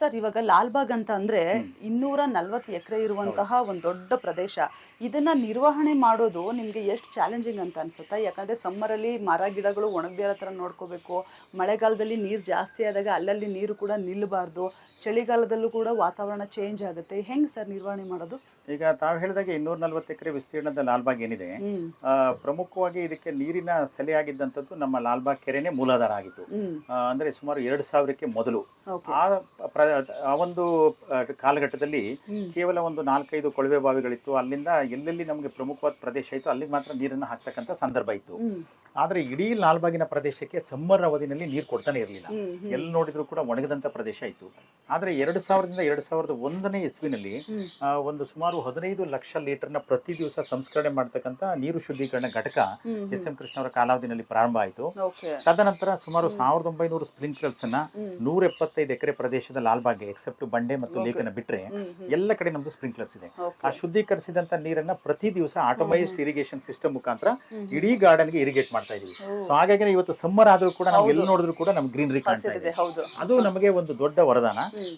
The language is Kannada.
ಸರ್ ಇವಾಗ ಲಾಲ್ಬಾಗ್ ಅಂತ ಅಂದ್ರೆ ಇನ್ನೂರ ನಲ್ವತ್ತು ಎಕರೆ ಇರುವಂತಹ ಒಂದು ದೊಡ್ಡ ಪ್ರದೇಶ. ಇದನ್ನ ನಿರ್ವಹಣೆ ಮಾಡೋದು ನಿಮ್ಗೆ ಎಷ್ಟು ಚಾಲೆಂಜಿಂಗ್ ಅಂತ ಅನ್ಸುತ್ತಾ? ಯಾಕಂದ್ರೆ ಸಮ್ಮರ್ ಅಲ್ಲಿ ಮರ ಗಿಡಗಳು ಒಣಗದಿರೋ ತರ ನೋಡ್ಕೋಬೇಕು. ಮಳೆಗಾಲದಲ್ಲಿ ನೀರು ಜಾಸ್ತಿ ಆದಾಗ ಅಲ್ಲಲ್ಲಿ ನೀರು ಕೂಡ ನಿಲ್ಲಬಾರ್ದು ಚಳಿಗಾಲದಲ್ಲೂ ಕೂಡ ವಾತಾವರಣ ಚೇಂಜ್ ಆಗುತ್ತೆ. ಹೆಂಗ್ ಸರ್ ನಿರ್ವಹಣೆ ಮಾಡೋದು? ಈಗ ತಾವು ಹೇಳಿದಾಗೆ ಇನ್ನೂರ ನಲ್ವತ್ತು ಎಕರೆ ವಿಸ್ತೀರ್ಣದ ಲಾಲ್ಬಾಗ್ ಏನಿದೆ. ಪ್ರಮುಖವಾಗಿ ಇದಕ್ಕೆ ನೀರಿನ ಸೆಲೆಯಾಗಿದ್ದಂಥದ್ದು ನಮ್ಮ ಲಾಲ್ಬಾಗ್ ಕೆರೆನೇ ಮೂಲಾಧಾರ ಆಗಿತ್ತು. ಅಂದ್ರೆ ಸುಮಾರು ಎರಡು ಸಾವಿರಕ್ಕೆ ಮೊದಲು. ಆ ಆ ಒಂದು ಕಾಲಘಟ್ಟದಲ್ಲಿ ಕೇವಲ ಒಂದು ನಾಲ್ಕೈದು ಕೊಳವೆ ಬಾವಿಗಳಿತ್ತು. ಅಲ್ಲಿಂದ ಎಲ್ಲೆಲ್ಲಿ ನಮಗೆ ಪ್ರಮುಖವಾದ ಪ್ರದೇಶ ಇತ್ತು ಅಲ್ಲಿ ಮಾತ್ರ ನೀರನ್ನು ಹಾಕ್ತಕ್ಕಂಥ ಸಂದರ್ಭ ಇತ್ತು. ಆದ್ರೆ ಇಡೀ ಲಾಲ್ಬಾಗಿನ ಪ್ರದೇಶಕ್ಕೆ ಸಮ್ಮರ್ ಅವಧಿನಲ್ಲಿ ನೀರು ಕೊಡ್ತಾನೆ ಇರಲಿಲ್ಲ. ಎಲ್ಲಿ ನೋಡಿದ್ರು ಕೂಡ ಒಣಗದಂತ ಪ್ರದೇಶ ಇತ್ತು. ಆದ್ರೆ ಎರಡು ಸಾವಿರದಿಂದ ಎರಡು ಸಾವಿರದ ಒಂದನೇ ಇಸ್ವಿನಲ್ಲಿ ಒಂದು ಸುಮಾರು ಹದಿನೈದು ಲಕ್ಷ ಲೀಟರ್ನ ಪ್ರತಿ ದಿವಸ ಸಂಸ್ಕರಣೆ ಮಾಡ್ತಕ್ಕಂಥ ನೀರು ಶುದ್ಧೀಕರಣ ಘಟಕ ಎಸ್ ಎಂ ಕೃಷ್ಣ ಅವರ ಕಾಲಾವಧಿನಲ್ಲಿ ಪ್ರಾರಂಭ ಆಯಿತು. ತದನಂತರ ಸುಮಾರು ಸಾವಿರದ ಒಂಬೈನೂರು ಸ್ಪ್ರಿಂಕ್ಲರ್ಸ್ ಅನ್ನ ನೂರ ಎಪ್ಪತ್ತೈದು ಎಕರೆ ಪ್ರದೇಶದ ಲಾಲ್ಬಾಗ್ಗೆ ಎಕ್ಸೆಪ್ಟ್ ಬಂಡೆ ಮತ್ತು. ಲೇಖನ ಹ್ಮ್ ಎಲ್ಲ ಕಡೆ ನಮ್ದು ಸ್ಪ್ರಿಂಕ್ಲರ್ಸ್ ಇದೆ. ಆ ಶುದ್ಧೀಕರಿಸಿದಂತ ನೀರನ್ನ ಪ್ರತಿ ದಿವಸ ಆಟೋಮೈಸ್ಡ್ ಇರಿಗೇಷನ್ ಸಿಸ್ಟಮ್ ಮುಖಾಂತರ ಇಡೀ ಗಾರ್ಡನ್ಗೆ ಇರಿಗೇಟ್ ಮಾಡ್ತಾ ಇದೀವಿ. ಸೊ ಹಾಗಾಗಿ ಇವತ್ತು ಸಮ್ಮರ್ ಆದ್ರೂ ಕೂಡ ನಾವು ಎಲ್ಲಿ. ನೋಡಿದ್ರು ಕೂಡ ನಮ್ಗೆ ಗ್ರೀನರಿ ಕಾಣ್ತಾ ಇದೆ. ಹೌದು. ಅದು ನಮಗೆ ಒಂದು ದೊಡ್ಡ ವರದಾನ.